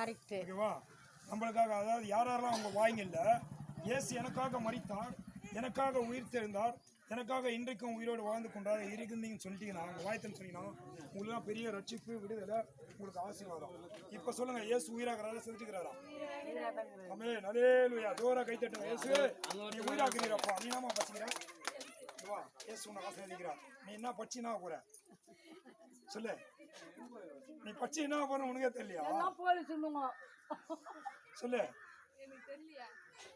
Correct ஓகேவா? நம்மளுக்காக அதாவது யார் யாரெல்லாம் அவங்க வாய்ங்கல்ல இயேசு எனக்காக மறித்தார் எனக்காக உயிர் தெரிந்தார் எனக்காக இன்றைக்கும் உயிரோடு வாழ்ந்து கொண்டாத இருக்குன்னு சொல்லிட்டீங்கன்னா உங்க வாய்த்தன்னு சொன்னீங்கன்னா உங்களுக்கு பெரிய ரட்சிப்பு விடுதலை உங்களுக்கு ஆசீர்வாதம். இப்போ சொல்லுங்க இயேசு உயிராகிறாரா செஞ்சுக்கிறாரா அமே நலேலுயா ஜோரா கை தட்டுங்க இயேசு. நீ உயிராக்குறீரப்பா நீ என்னமா பச்சிக்கிற இயேசு உன்னை ஆசீர்வதிக்கிறார். நீ என்ன பச்சினா என்ன போற? சொல்லு. பச்சி என்ன போற உனக்கே தெரியலையா போலி சொல்லுங்க சொல்லு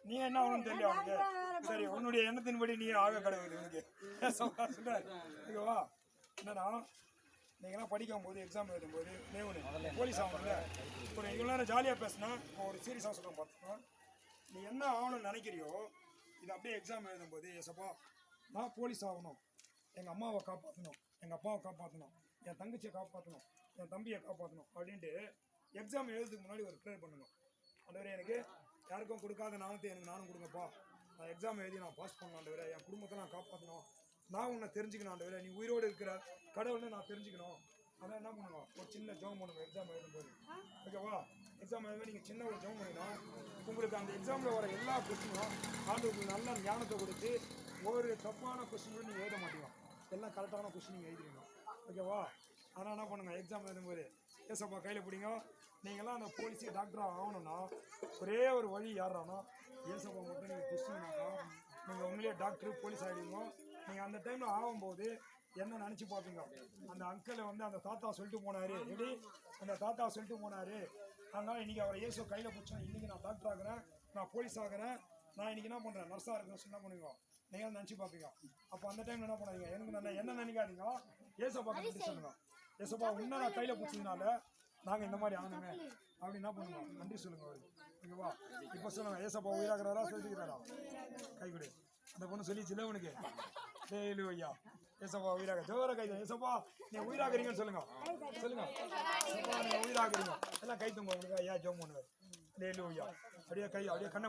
நீ என்ன ஆகணும்னு தெரியல உனக்கு? சரி உன்னுடைய எண்ணத்தின்படி நீ ஆக கடவுள் உனக்கு சொல்ல ஓகேவா என்னன்னா நீங்களாம் படிக்கும் போது எக்ஸாம் எழுதும்போது நேவனு போலீஸ் ஆகணும்ல? ஒரு இவ்வளோ நேரம் ஜாலியாக பேசினா இப்போ ஒரு சீரியஸாக சொல்ல பார்த்தோம்னா நீ என்ன ஆகணும்னு நினைக்கிறியோ இது அப்படியே எக்ஸாம் எழுதும்போது எசப்பா நான் போலீஸ் ஆகணும். எங்கள் அம்மாவை காப்பாற்றணும் எங்கள் அப்பாவை காப்பாற்றணும் என் தங்கச்சியை காப்பாற்றணும் என் தம்பியை காப்பாற்றணும் அப்படின்ட்டு எக்ஸாம் எழுதுறதுக்கு முன்னாடி ஒரு ப்ரேயர் பண்ணணும். ஆண்டவரே எனக்கு யாருக்கும் கொடுக்காத நாணத்தை எனக்கு நானும் கொடுங்கப்பா. நான் எக்ஸாம் எழுதி நான் பாஸ் பண்ணணும் ஆண்டவரே என் குடும்பத்தை நான் காப்பாற்றணும் நான் உன்னை தெரிஞ்சுக்கணும் ஆண்டவரே நீ உயிரோடு இருக்கிற கடவுளை நான் தெரிஞ்சுக்கணும். அதான் என்ன பண்ணுங்க ஒரு சின்ன ஜோம் பண்ணுங்க எக்ஸாம் எழுதும்போது. ஓகேவா? எக்ஸாம் எழுதும்போது நீங்கள் சின்ன ஒரு ஜோம் பண்ணினா உங்களுக்கு அந்த எக்ஸாமில் வர எல்லா கொஸ்டினும் ஆண்டவருக்கு நல்ல ஞானத்தை கொடுத்து ஒவ்வொரு தப்பான கொஸ்டின் கூட நீங்கள் எழுத மாட்டீங்க. எல்லாம் கரெக்டான கொஸ்டின் நீங்கள் எழுதுறீங்க ஓகேவா? ஆனால் என்ன பண்ணுங்க எக்ஸாம் எழுதும்போது ஏசப்பா கையில் பிடிங்க. நீங்களாம் அந்த போலீஸு டாக்டராக ஆகணும்னா ஒரே ஒரு வழி யாரானா ஏசப்பா மட்டும் நீங்கள் கொஸ்டின்னாக்கா நீங்கள் உண்மையிலேயே டாக்டர் போலீஸ் ஆகிடுவீங்க. நீங்கள் அந்த டைமில் ஆகும்போது என்ன நினச்சி பார்ப்பீங்க? அந்த அங்கிளை வந்து அந்த தாத்தா சொல்லிட்டு போனாரு. எப்படி? அந்த தாத்தா சொல்லிட்டு போனாரு. அதனால் இன்னைக்கு அவரை இயேசு கையில் பிடிச்சா இன்னைக்கு நான் டாக்டர் ஆகுறேன் நான் போலீஸ் ஆகுறேன். நான் இன்னைக்கு என்ன பண்ணுறேன் நர்ஸாக இருக்கேன் என்ன பண்ணுவீங்க? நீங்கள் நினச்சி பார்ப்பீங்க. அப்போ அந்த டைம் என்ன பண்ணாதீங்க? எனக்கு என்ன நினைக்காதீங்க? ஏசப்பா நன்றி சொல்லுங்க. ஏசப்பா உன்னை நான் கையில் பிடிச்சதுனால நாங்கள் இந்த மாதிரி ஆகணுமே. அப்படி என்ன பண்ணுவோம் நன்றி சொல்லுங்க அவருக்கு ஓகேவா இப்போ சொல்லுங்க ஏசப்பா உயிராகிறாரா சொல்லிக்கிறாரா கை கொடு. அந்த பொண்ணு சொல்லிச்சுல உனக்கு? டேலு ஐயா. ஏசப்பா உயிராக ஜோர கை ஏசப்பா நீ உயிராகிறீங்கன்னு சொல்லுங்க. சொல்லுங்க. நீங்க உயிராகிறீங்க எல்லாம் கை தூங்க உங்களுக்கு ஐயா ஜோம் பண்ணுவார். டேலு ஐயா. அப்படியே கை அப்படியே கண்ணை.